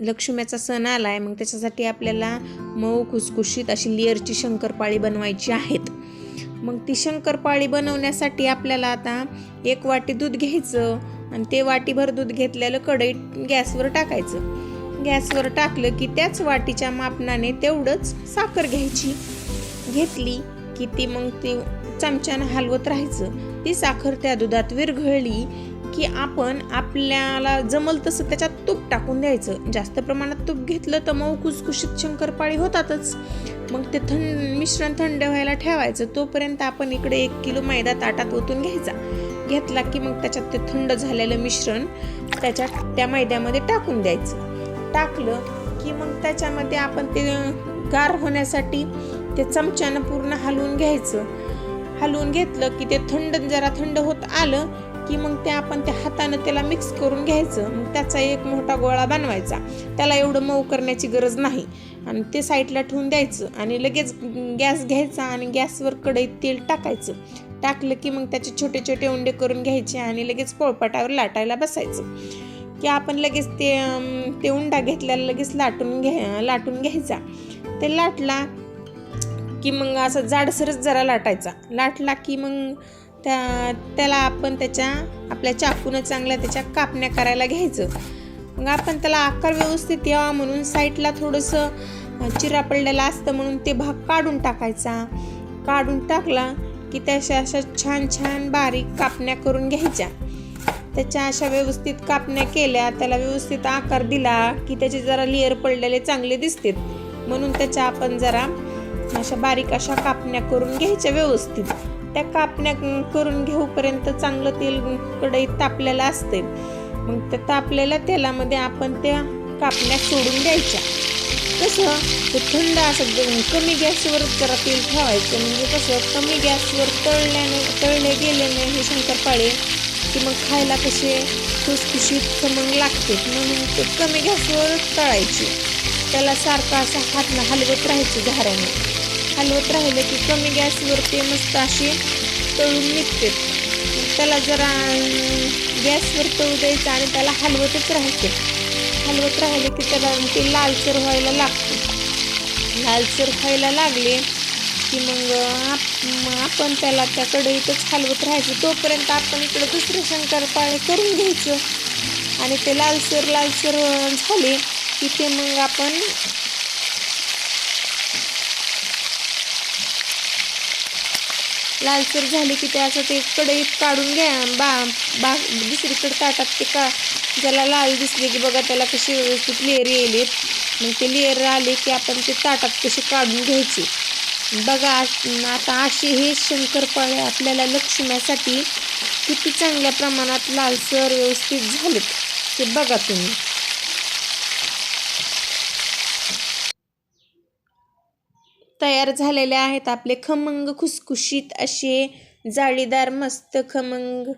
लक्ष्म्याचा सण आला आहे मग त्याच्यासाठी आपल्याला मऊ खुसखुशीत अशी लेअरची शंकरपाळी बनवायची आहेत. मग ती शंकरपाळी बनवण्यासाठी आपल्याला आता एक वाटी दूध घ्यायचं आणि ते वाटीभर दूध घेतलेलं कढईत गॅसवर टाकायचं. गॅसवर टाकलं की त्याच वाटीच्या मापनाने तेवढंच साखर घ्यायची. घेतली की ती मग ती चमच्यानं हलवत राहायचं. ती साखर त्या दुधात विरघळली की आपण आपल्याला जमल तसं त्याच्यात तूप टाकून द्यायचं. जास्त प्रमाणात तूप घेतलं तर मऊ कुसकुशीत शंकरपाळी होतातच. मग ते थंड मिश्रण थंड व्हायला ठेवायचं. तोपर्यंत आपण इकडे एक किलो मैदा ताटात ओतून घ्यायचा. घेतला की मग त्याच्यात ते थंड झालेलं मिश्रण त्याच्यात त्या मैद्यामध्ये टाकून द्यायचं. टाकलं की मग त्याच्यामध्ये आपण ते गार होण्यासाठी ते चमच्यानं पूर्ण हलवून घ्यायचं. हलवून घेतलं की ते थंड जरा थंड होत आलं की मग ते आपण त्या हातानं त्याला मिक्स करून घ्यायचं. मग त्याचा एक मोठा गोळा बनवायचा. त्याला एवढं मऊ करण्याची गरज नाही. आणि ते साईडला ठेवून द्यायचं आणि लगेच गॅस घ्यायचा आणि गॅसवर कढईत तेल टाकायचं. टाकलं की मग त्याचे छोटे छोटे उंडे करून घ्यायचे आणि लगेच पोळपाटावर लाटायला बसायचं. की आपण लगेच ते ते उंडा घेतल्याला लगेच लाटून घ्या लाटून घ्यायचा. ते लाटला की मग असं जाडसरच जरा लाटायचा. लाटला की मग त्या त्याला आपण त्याच्या आपल्या चाकूनं चांगल्या त्याच्या कापण्या करायला घ्यायचं. मग आपण त्याला आकार व्यवस्थित यावा म्हणून साईडला थोडंसं चिरा पडलेला असतं म्हणून ते भाग काढून टाकायचा. काढून टाकला की त्याच्या अशा छान छान बारीक कापण्या करून घ्यायच्या. त्याच्या अशा व्यवस्थित कापण्या केल्या त्याला व्यवस्थित आकार दिला की त्याचे जरा लेअर पडलेले चांगले दिसतात म्हणून त्याच्या आपण जरा अशा बारीक अशा कापण्या करून घ्यायच्या व्यवस्थित. त्या कापण्या करून घेऊपर्यंत चांगलं तेल कढईत तापलेलं असते मग त्या तापलेल्या तेलामध्ये आपण त्या कापण्या सोडून द्यायच्या. कसं? ते थंड असं कमी गॅसवर जरा तेल ठेवायचं. म्हणजे कसं? कमी गॅसवर तळल्याने तळले गेल्याने हे शंकरपाळे की मग खायला कसे? खुसखुशीत खमंग लागते. म्हणून ते कमी गॅसवर तळायचे. त्याला सारखं असं हातनं हलवत राहायचं झाऱ्याने हलवत राहिलं की कमी गॅसवर ते मस्त अशी तळून निघते. त्याला जरा गॅसवर तळू द्यायचं आणि त्याला हलवतच राहायचे. हलवत राहिले की त्याला ते लालसर व्हायला लागते. लालसर व्हायला लागले की मग आप- मग आपण त्याला त्या कढईतच हलवत राहायचं. तोपर्यंत आपण दुसरं दुसरे शंकरपाळे करून घ्यायचं. आणि ते लालसर लालसर झाले की ते मग आपण लालसर झाली की ते असं ते कढईत काढून घ्या. बा बा दुसरीकडे ताटात ते का ज्याला लाल दिसले की बघा त्याला कशी व्यवस्थित लेअर येईल मग ते लेअर आले की आपण ते ताटात कसे काढून घ्यायचे. बघा आता असे हे शंकरपाळे आपल्याला लक्ष्म्यासाठी किती चांगल्या प्रमाणात लालसर व्यवस्थित झालेत. ते बघा तुम्ही. तयार झालेले आहेत. आपले खमंग खुसखुशीत असे जाळीदार मस्त खमंग.